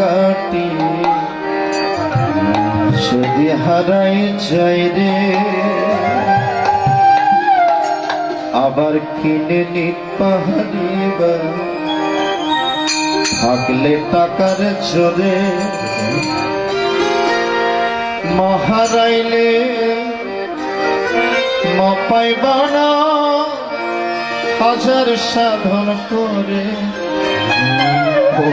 গাটি। যদি হারাই যাই রে, আবার কিনে থাকলে টাকার মহারাইলে মাপাইবা না। হাজার সাধন করে, ও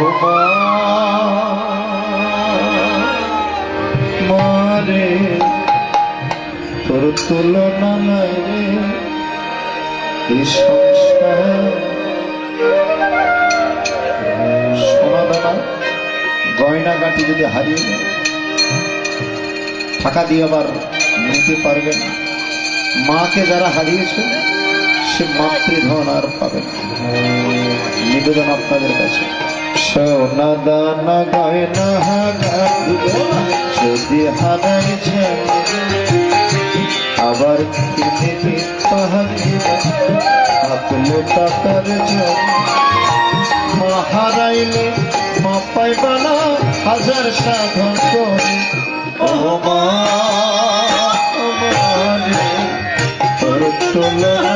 মারে তোর তুলনা নাই রে। এই সংসার গয়না গাঁটি যদি হারিয়ে যায়, টাকা দিয়ে আবার নিতে পারবে না। মাকে যারা হারিয়েছে সে মাতৃধন আর পাবে নিবেদন আপনাদের কাছে। সোনা দানা গয়না গাঁটি যদি হারাই আবার কিনে হারিয়ে আপনি টাকার জন্য মা হারাইলে মা পাইবা না হাজার সাধন করে। ও মা তোর তুলনা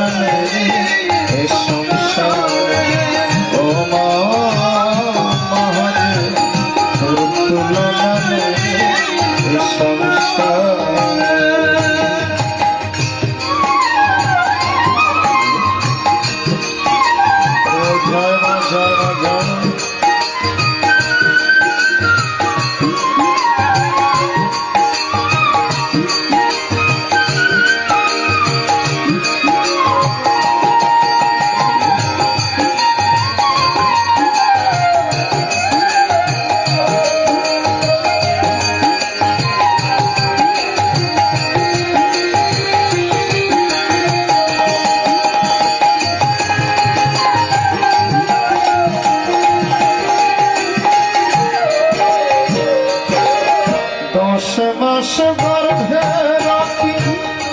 দশ মাসে গর্ভে রাখি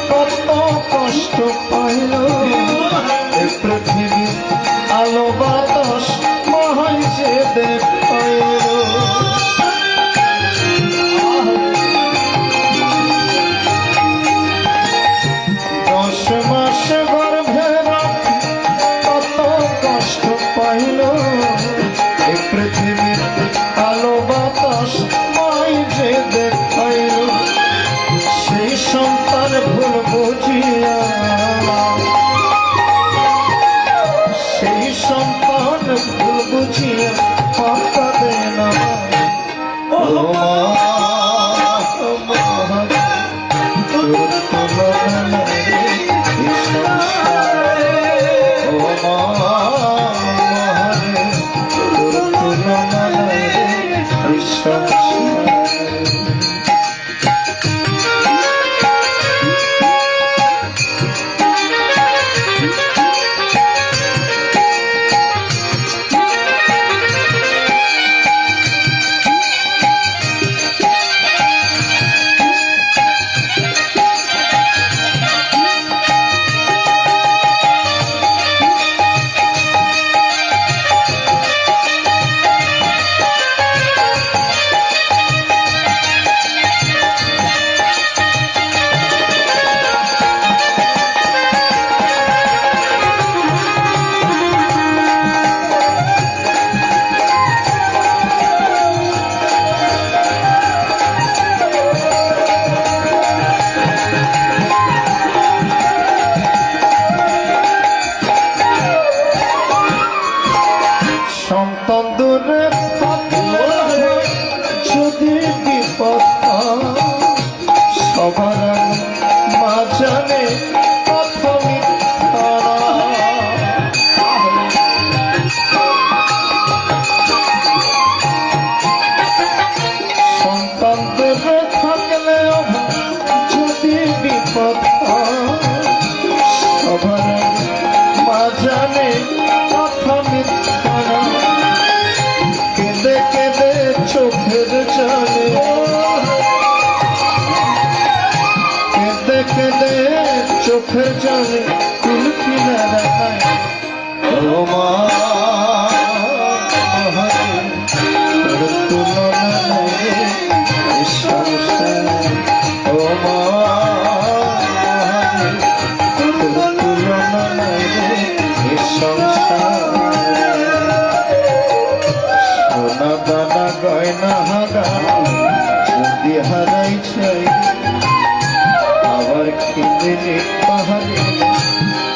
কত কষ্ট পাইল। এ পৃথিবী আলো বাতাস মহাই যে দেখাইল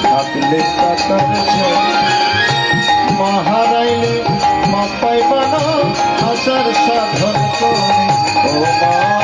থাকলে টাকার মহারাইলে মা হারাইলে মা পাইবা না আশার সাধন করে। ও মা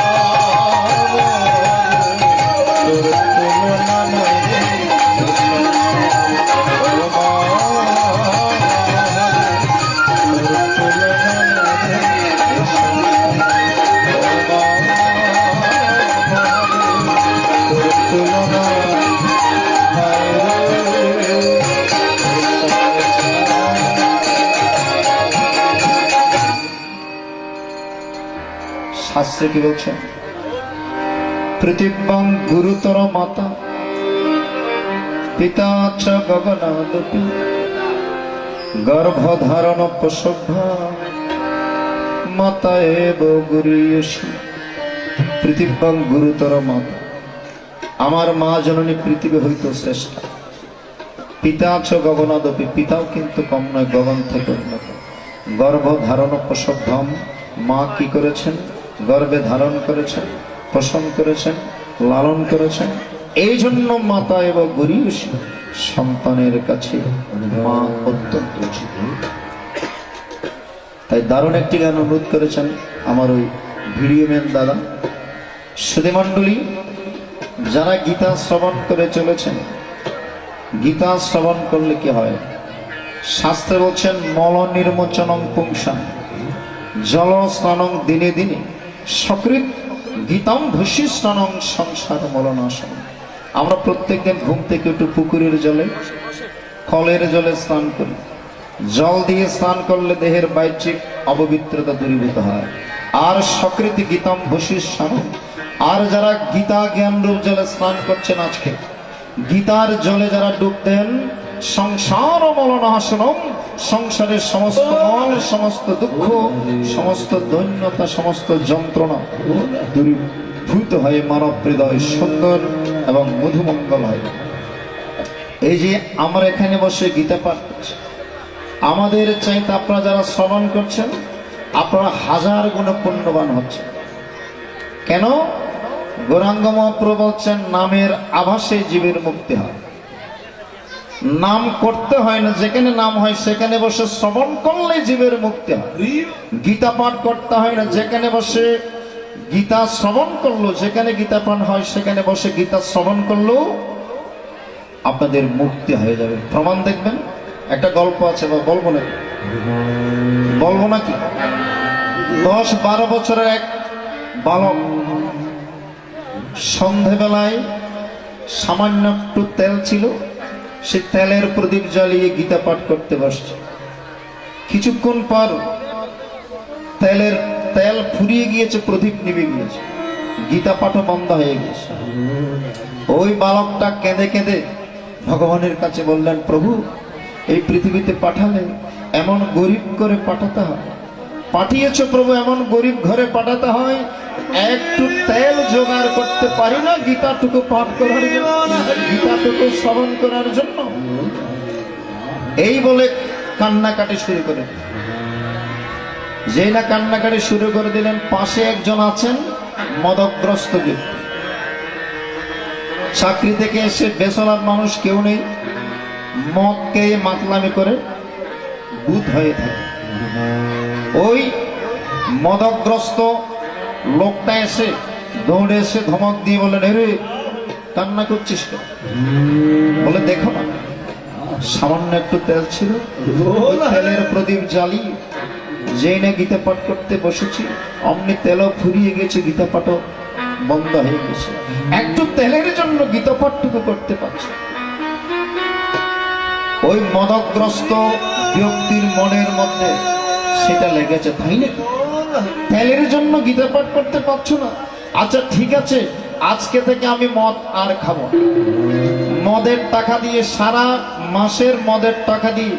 কি বলছেন পৃথিবীং গুরুতর মাতা, পিতা চ গগনাদপি, গর্ভধারণ প্রসভা মাতা এব গুরুয়সী পৃথিবীং গুরুতর মাতা, আমার মা জননী পৃথিবী হইত শ্রেষ্ঠ। পিতা চ গগনাদপি, পিতাও কিন্তু কম নয়, গগন থেকে উন্নত। গর্ভ ধারণ প্রসভম মা কি করেছেন? গর্ভে ধারণ করেছেন, পোষণ করেছেন, লালন করেছেন। এই জন্য মাতা এবং গরিয়সী সন্তানের কাছে মা অত্যন্ত তাই দারুণ একটি গান অনুরোধ করেছেন আমার ওই ভিডিও ম্যান দাদা। সুধীমণ্ডলী যারা গীতা শ্রবণ করে চলেছেন, গীতা শ্রবণ করলে কি হয়? শাস্ত্রে বলছেন মল নির্মোচনং পুংসাং জল স্নানং দিনে দিনে। সকৃত গীতম ভূষি স্নানং সংসার মলনাশন আমরা প্রত্যেকদিন ঘুম থেকে একটু পুকুরের জলে, কলের জলে স্নান করি। জল দিয়ে স্নান করলে দেহের বাহ্যিক অপবিত্রতা দূরীভূত হয়। আর সকৃতি গীতম স্নানং আর যারা গীতা জ্ঞান রূপ জলে স্নান করছেন আজকে, গীতার জলে যারা ডুব দেন সংসার মলনাশনম, সংসারের সমস্ত মল সমস্ত দুঃখ, সমস্ত দৈন্যতা, সমস্ত যন্ত্রণা দূরীভূত হয়ে মানব হৃদয় সুন্দর এবং মধুমঙ্গল হয় এই যে আমরা এখানে বসে গীতা পাঠ করছি, আমাদের চাইতে আপনারা যারা শ্রবণ করছেন, আপনারা হাজার গুণে পুণ্যবান হচ্ছে কেন? গৌরাঙ্গ মহাপ্রভু বলছেন, নামের আভাসে জীবের মুক্তি হয়। নাম করতে হয় না, যেখানে নাম হয় সেখানে বসে শ্রবণ করলে জীবের মুক্তি হয়। গীতা পাঠ করতে হয় না, যেখানে বসে গীতা শ্রবণ করল, যেখানে গীতা পাঠ হয় সেখানে বসে গীতা শ্রবণ করল, আপনাদের মুক্তি হয়ে যাবে। প্রমাণ দেখবেন, একটা গল্প আছে, বা বলব না বলব নাকি? দশ বারো বছরের এক বালক সন্ধেবেলায় সামান্য একটু তেল ছিল সে তেলের প্রদীপ জ্বালিয়ে গীতা পাঠ করতে বসছে। কিছুক্ষণ পর তেলের তেল ফুরিয়ে গিয়েছে, প্রদীপ নিভে গিয়েছে। গীতা পাঠও বন্ধ হয়ে গিয়েছে। ওই বালকটা কেঁদে কেঁদে ভগবানের কাছে বললেন, প্রভু, এই পৃথিবীতে পাঠালে এমন গরিব করে পাঠাতে হয়। পাঠিয়েছ প্রভু, এমন গরিব ঘরে পাঠাতে হয় একটু তেল জোগাড় করতে পারি না, গীতাটুকু পাঠ করার জন্য, গীতাটুকু শ্রবণ করার জন্য। এই বলে কান্নাকাটি শুরু করে। যেই না কান্নাকাটি শুরু করে দিলেন, পাশে একজন আছেন, মদগ্রস্ত ব্যক্তি। চাকরি থেকে এসে বেসলার মানুষ কেউ নেই মদ খেয়ে মাতলামি করে বুধ হয়ে থাকে। ওই মদগ্রস্ত লোকটা এসে দৌড়ে এসে ধমক দিয়ে বলে রে কান্না করছিস কেন?" বলে, দেখো না, সামান্য একটু তেল ছিল, তেলের প্রদীপ জ্বালিয়ে যেই না গীতা পাঠ করতে বসেছি, অমনি তেলও ফুরিয়ে গেছে, গীতা পাঠও বন্ধ হয়ে গেছে। একটু তেলের জন্য গীতা পাঠটুকু করতে পারছি। ওই মদগ্রস্ত ব্যক্তির মনের মধ্যে সেটা লেগেছে, তাই নাকি? তেলের জন্য গীতা পাঠ করতে পারছ না? আচ্ছা ঠিক আছে, আজকে থেকে আমি মদ আর খাব মদের টাকা দিয়ে, সারা মাসের মদের টাকা দিয়ে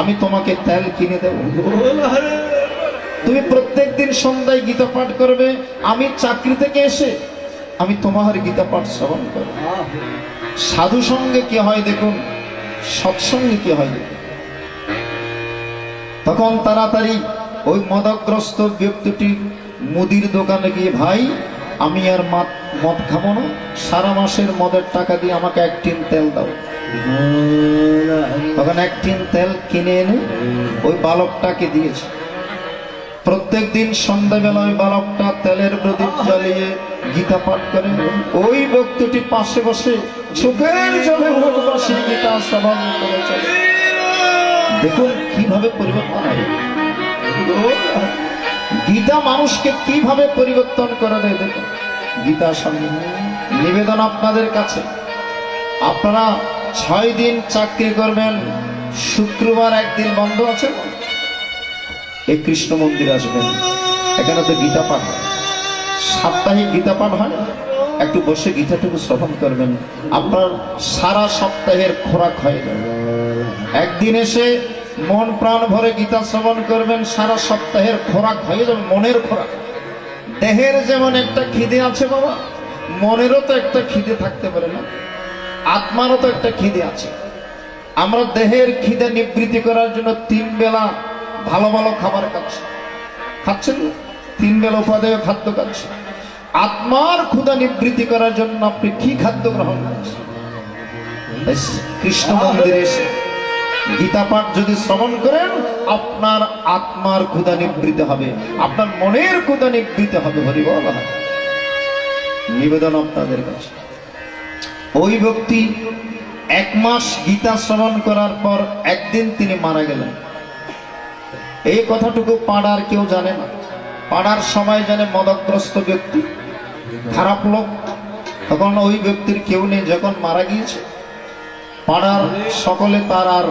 আমি তোমাকে তেল কিনে দেব। তুমি প্রত্যেক দিন সন্ধ্যায় গীতা পাঠ করবে, আমি চাকরি থেকে এসে আমি তোমার গীতা পাঠ শ্রবণ করব। সাধু সঙ্গে কি হয় দেখুন, সৎসঙ্গে কি হয় তখন তাড়াতাড়ি ওই মদাগ্রস্ত ব্যক্তিটি মুদির দোকানে গিয়ে, ভাই, আমি আর মাত- মদ খাব না। সারা মাসের মদের টাকা দিয়ে আমাকে এক টিন তেল দাও। তখন এক টিন তেল কিনে এনে ওই বালকটাকে দিয়েছে। প্রত্যেক দিন সন্ধ্যাবেলা ওই বালকটা তেলের প্রদীপ জ্বালিয়ে গীতা পাঠ করে। ওই ব্যক্তিটি পাশে বসে চোখের জলে বসে গীতা শ্রবণ করে দেখুন কীভাবে পরিবর্তন হয়। গীতা মানুষকে কীভাবে পরিবর্তন করে দেয় দেখুন। গীতার সঙ্গে নিবেদন আপনাদের কাছে। আপনারা ছয় দিন চাকরি করবেন, শুক্রবার একদিন বন্ধ আছে? এই কৃষ্ণ মন্দির আসবেন। এখানে তো গীতা পাঠ হয়। সাপ্তাহিক গীতা পাঠ হয়। একটু বসে গীতাটুকু শ্রবণ করবেন। আপনার সারা সপ্তাহের খোরাক হয়ে যাবে। একদিন এসে মন প্রাণ ভরে গীতা শ্রবণ করবেন, সারা সপ্তাহের খোরাক হয়ে যাবে, মনের খোরাক। দেহের যেমন একটা খিদে আছে বাবা, মনেরও তো একটা খিদে থাকতে পারে না, আত্মারও তো একটা খিদে আছে। আমরা দেহের খিদে নিবৃত্তি করার জন্য তিন বেলা ভালো ভালো খাবার খাচ্ছি। খাচ্ছেন? তিন বেলা উপাদেয় খাদ্য খাচ্ছেন আত্মার ক্ষুধা নিবৃত্তি করার জন্য আপনি কি খাদ্য গ্রহণ করছেন? কৃষ্ণ মন্দিরে এসে গীতা পাঠ যদি শ্রবণ করেন, আপনার আত্মার ক্ষুধা নিবৃত্তি হবে। আপনার মনের ক্ষুদা নিবৃত্তি হবে হরিবল হয়। নিবেদন আপনাদের কাছে। ওই ব্যক্তি এক মাস গীতা শ্রবণ করার পর একদিন তিনি মারা গেলেন। এই কথাটুকু পাড়ার কেউ জানে না। পাড়ার সময় জানে মদগ্রস্ত ব্যক্তি, খারাপ লোক। তখন ওই ব্যক্তির কেউ নেই, যখন মারা গিয়েছে, পাড়ার সকলে তার আর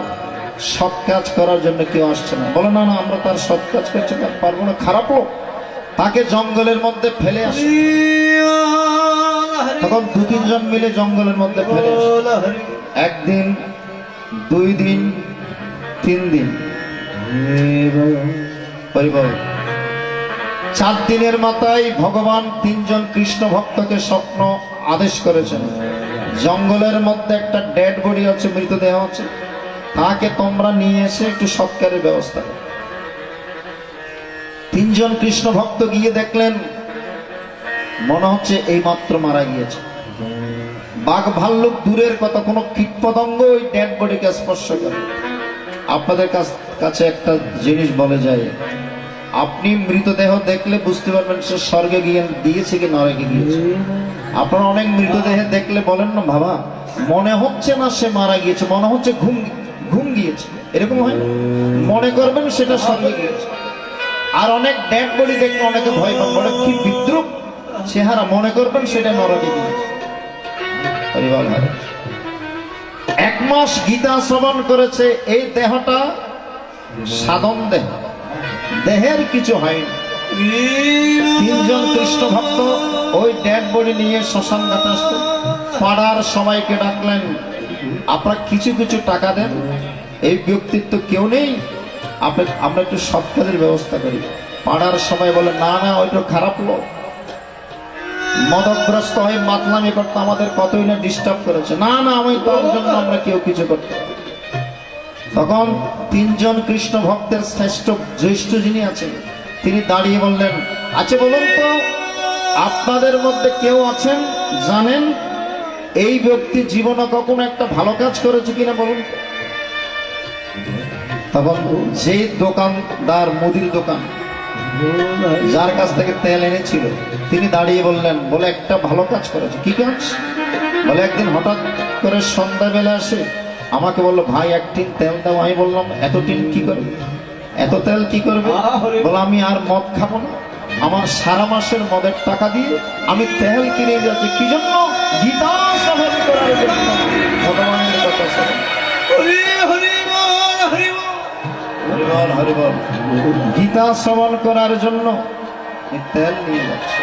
সৎ কাজ করার জন্য কেউ আসছে না। বলে, না না, আমরা তার সৎ কাজ করতে পারব না। খারাপ তাকে জঙ্গলের মধ্যে ফেলে আসে। তখন দু, তিনজন মিলে জঙ্গলের মধ্যে ফেলে একদিন, দুই দিন, তিন দিন। চার দিনের মাথায় ভগবান তিনজন কৃষ্ণ ভক্তকে স্বপ্ন আদেশ করেছেন। জঙ্গলের মধ্যে একটা ডেড বডি আছে, মৃতদেহ আছে। তাকে তোমরা নিয়ে এসে একটু সৎকারের ব্যবস্থা করো। তিনজন কৃষ্ণ ভক্ত গিয়ে দেখলেন, মনে হচ্ছে এই মাত্র মারা গিয়েছে। বাঘ ভাল্লুক দূরের কথা, কোনো কীটপতঙ্গ ওই ডেড বডিকে স্পর্শ করে। আপনাদের কাছ- একটা জিনিস বলে যায়, আপনি মৃতদেহ দেখলে বুঝতে পারবেন সে স্বর্গে গিয়ে দিয়েছে কি নরকে গিয়েছে আপনারা অনেক মৃতদেহে দেখলে বলেন না, বাবা, মনে হচ্ছে না সে মারা গিয়েছে, মনে হচ্ছে ঘুম এরকম হয় মনে করবেন সেটা গিয়েছে আর অনেক ডেড বডি দেখলে অনেকে ভয় পান বলে, কি বিদ্রুপ? চেহারা, মনে করবেন সেটা নরকে এক মাস গীতা শ্রবণ করেছে, এই দেহটা সাধন দেহ। দেহের কিছু হয়নি। তিনজন কৃষ্ণ ভক্ত ওই ডেড বডি নিয়ে শ্মশান ঘাটে আসলেন পাড়ার সবাইকে ডাকলেন, আপনারা কিছু কিছু টাকা দেন? এই ব্যক্তিত্ব কেউ নেই। আপনি, আমরা একটু সৎ কাজের ব্যবস্থা করি। পাড়ার সবাই বলে, না না, ওইটা খারাপ লোক। মদগ্রস্ত হয়ে মাতলামি করতে আমাদের কতই না ডিস্টার্ব করেছে। না না, আমি তার জন্য আমরা কেউ কিছু করতে তখন তিনজন কৃষ্ণ ভক্তের শ্রেষ্ঠ, জ্যেষ্ঠ যিনি আছেন, তিনি দাঁড়িয়ে বললেন আচ্ছা বলুন তো, আপনাদের মধ্যে কেউ আছেন, জানেন, এই ব্যক্তি জীবনে কখনো একটা ভালো কাজ করেছে কিনা বলুন তো? তখন যে দোকানদার মুদির দোকান যার কাছ থেকে তেল এনেছিল তিনি দাঁড়িয়ে বললেন বলে একটা ভালো কাজ করেছে। কি কাজ? বলে একদিন হঠাৎ করে সন্ধ্যাবেলা আসে আমাকে বলল ভাই এক টিন তেল দাও। আমি বললাম এত টিন কি করবে এত তেল কি করবে? বলে আমি আর মদ খাব না। আমার সারা মাসের মদের টাকা দিয়ে আমি তেল কিনে যাচ্ছি কি জন্য? গীতা গীতা শ্রবণ করার জন্য তেল নিয়ে যাচ্ছে।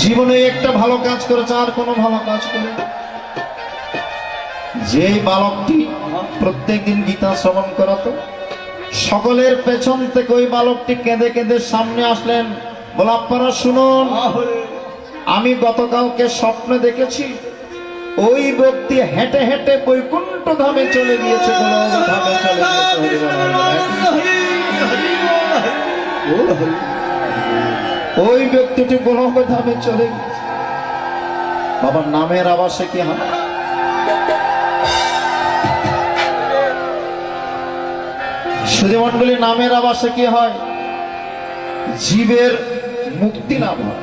জীবনে একটা ভালো কাজ করেছে আর কোনো ভালো কাজ করে যে বালকটি প্রত্যেকদিন গীতা শ্রবণ করাতো সকলের পেছন থেকে ওই বালকটি কেঁদে কেঁদে সামনে আসলেন। বলে আপনারা শুনুন আমি গতকালকে স্বপ্নে দেখেছি ওই ব্যক্তি হেঁটে হেঁটে বৈকুণ্ঠ ধামে চলে গিয়েছে। ওই ব্যক্তিটি গোলক ধামে চলে গিয়েছে। বাবার নামের আবাসে কি হয় সুধীমণ্ডলী নামের আবাসে কি হয়? জীবের মুক্তি লাভ হয়।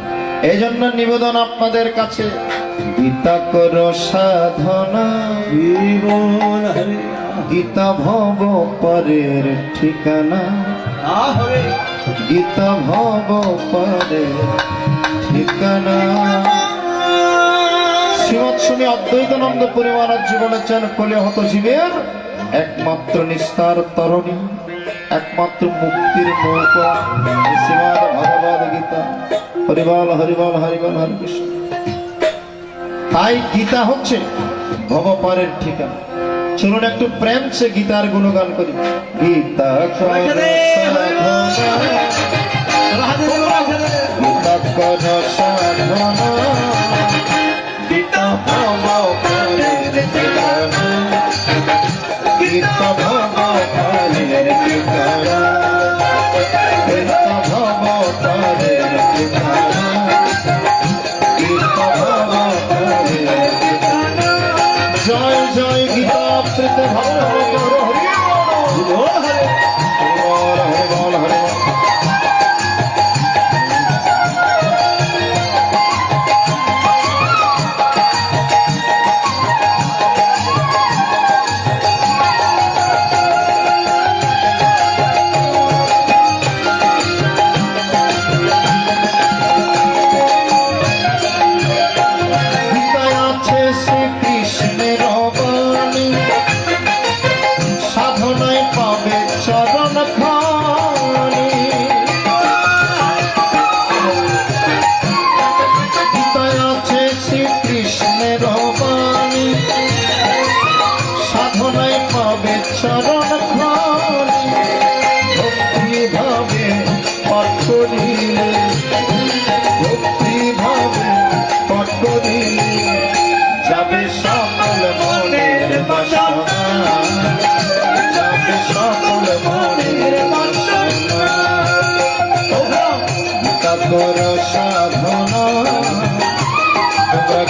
এই জন্য নিবেদন আপনাদের কাছে। গীতা কর সাধনা। জীবন গীতা ভব পরের ঠিকানা। গীতা ভব পরের ঠিকানা। শ্রীমৎ স্বামী অদ্বৈতানন্দ পরিমাণের জীবনে চান কলে হত জীবের একমাত্র নিস্তার তরণী একমাত্র মুক্তির নৌকা। এই শ্রীমৎ ভগবদ গীতা। হরিবল হরিবল হরিবল হরে কৃষ্ণ। তাই গীতা হচ্ছে ভবপারের ঠিকানা। চলুন একটু প্রেম সে গীতার গুণগান করি। গীতা গীতা পারের ঠিকানা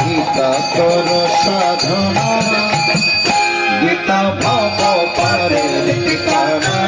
গীতা কর সাধনা। গীতা ভাব পারে ঠিকানা।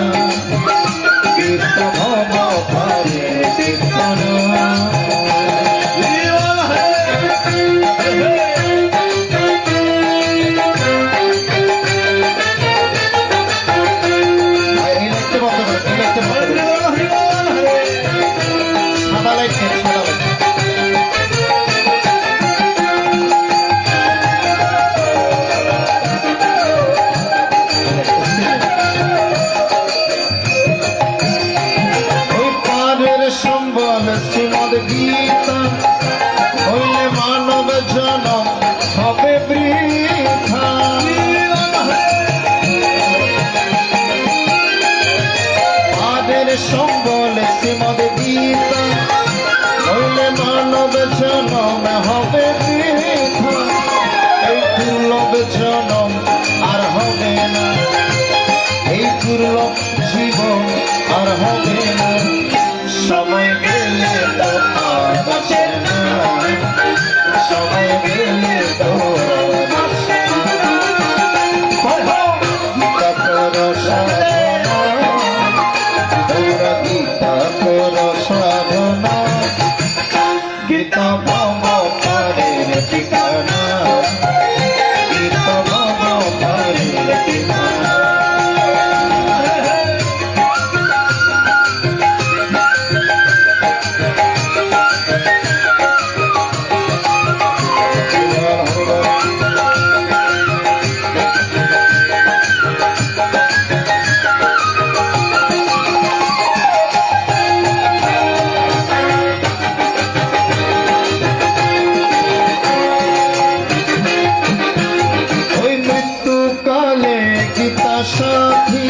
সাথী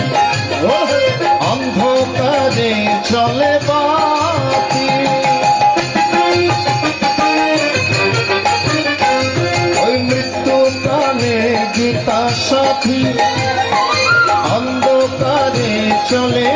অন্ধকারে চলে বাতি ওই মৃত্যু গীতা সাথী। অন্ধকারে চলে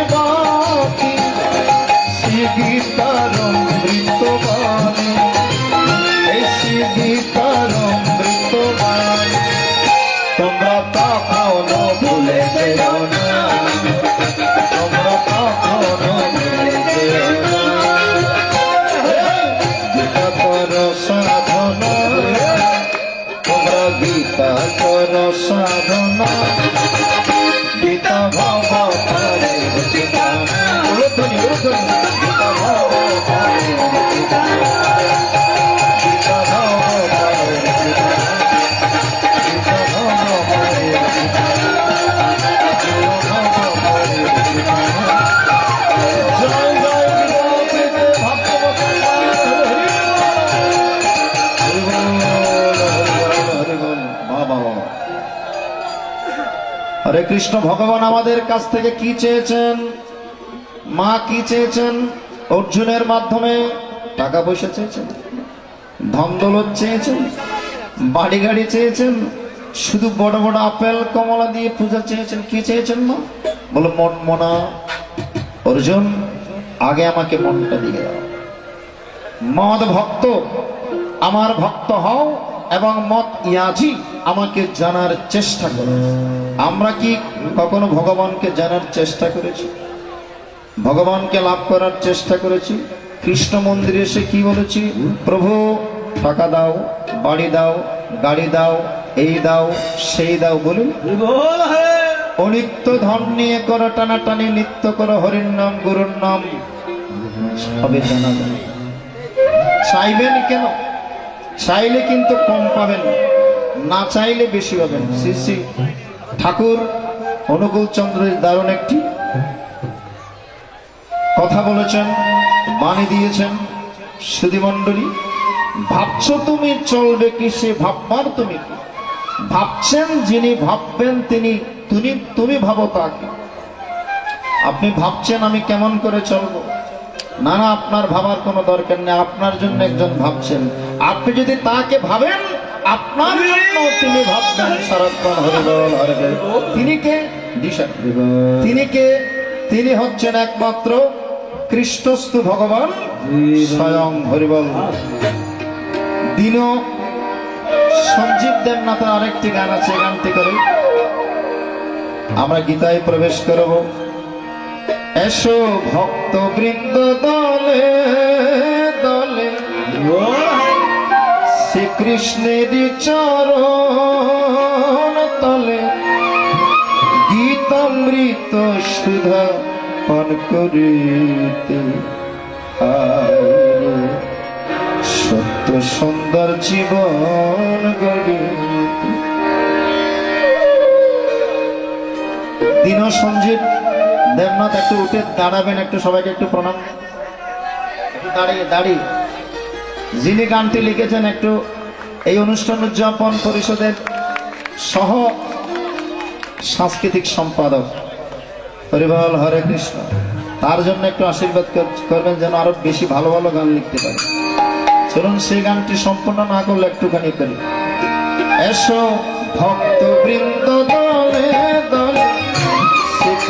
কৃষ্ণ ভগবান আমাদের কাছ থেকে কি চেয়েছেন? মা কি চেয়েছেন? অর্জুনের মাধ্যমে টাকা পয়সা চেয়েছেন? ধন দৌলত চেয়েছেন? বাড়ি গাড়ি চেয়েছেন? শুধু বড় বড় আপেল, কমলা দিয়ে পূজা চেয়েছেন? কি চেয়েছেন মা? বলো, মন মনা, অর্জুন, আগে আমাকে মনটা দিয়ে দাও। মদ ভক্ত, আমার ভক্ত হও এবং মত ইয়াজি আমাকে জানার চেষ্টা করো। আমরা কি কখনো ভগবানকে জানার চেষ্টা করেছি? ভগবানকে লাভ করার চেষ্টা করেছি? কৃষ্ণ মন্দিরে এসে কি বলেছি? প্রভু, টাকা দাও, বাড়ি দাও, গাড়ি দাও, এই দাও, সেই দাও বল। অনিত্য ধন নিয়ে করো, টানাটানি নিত্য করো, হরির নাম, গুরুর নাম। সবে জানা যায়। চাইবেন কেন? চাইলে কিন্তু কম পাবেন, না চাইলে বেশি পাবেন। শ্রী শ্রী ঠাকুর অনুকূল চন্দ্রের দারুণ একটি কথা বলেছেন, বাণী দিয়েছেন। সুধীমণ্ডলী, ভাবছ তুমি চলবে কি, সে ভাববার তুমি ভাবছেন যিনি ভাববেন তিনি, তুমি তুমি ভাবো তাকে। আপনি ভাবছেন আমি কেমন করে চলবো? না না, আপনার ভাবার কোনো দরকার নেই, আপনার জন্য একজন ভাবছেন। আপনি যদি তাকে ভাবেন, আপনার জন্য তিনি ভাববেন সারাক্ষণ হরিবল তিনি কে? তিনি কে? তিনি হচ্ছেন একমাত্র কৃষ্ণস্তু ভগবান স্বয়ং হরিবল। দিন সঞ্জীব দেবনাথের আরেকটি গান আছে গানটি করে আমরা গীতায় প্রবেশ করব। এসো ভক্ত বৃন্দ দলে দলে। শ্রীকৃষ্ণের চরণ তলে। গীতামৃত সুধা পান করিতে সত্য সুন্দর জীবন গড়িতে। দিন সঞ্জীব দেবনাথ, একটু উঠে দাঁড়াবেন, একটু সবাইকে একটু প্রণাম। দাঁড়িয়ে দাঁড়িয়ে। যিনি গানটি লিখেছেন, একটু এই অনুষ্ঠান উদযাপন পরিষদের সহ সাংস্কৃতিক সম্পাদক হরিবল হরে কৃষ্ণ, তার জন্য একটু আশীর্বাদ করবেন যেন আরও বেশি ভালো ভালো গান লিখতে পারে। চলুন সেই গানটি সম্পূর্ণ না করলে একটুখানি করি। এসো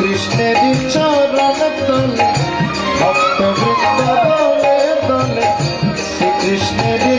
কৃষ্ণের চরণ তলে ভক্তবৃন্দ দলে দলে শ্রীকৃষ্ণের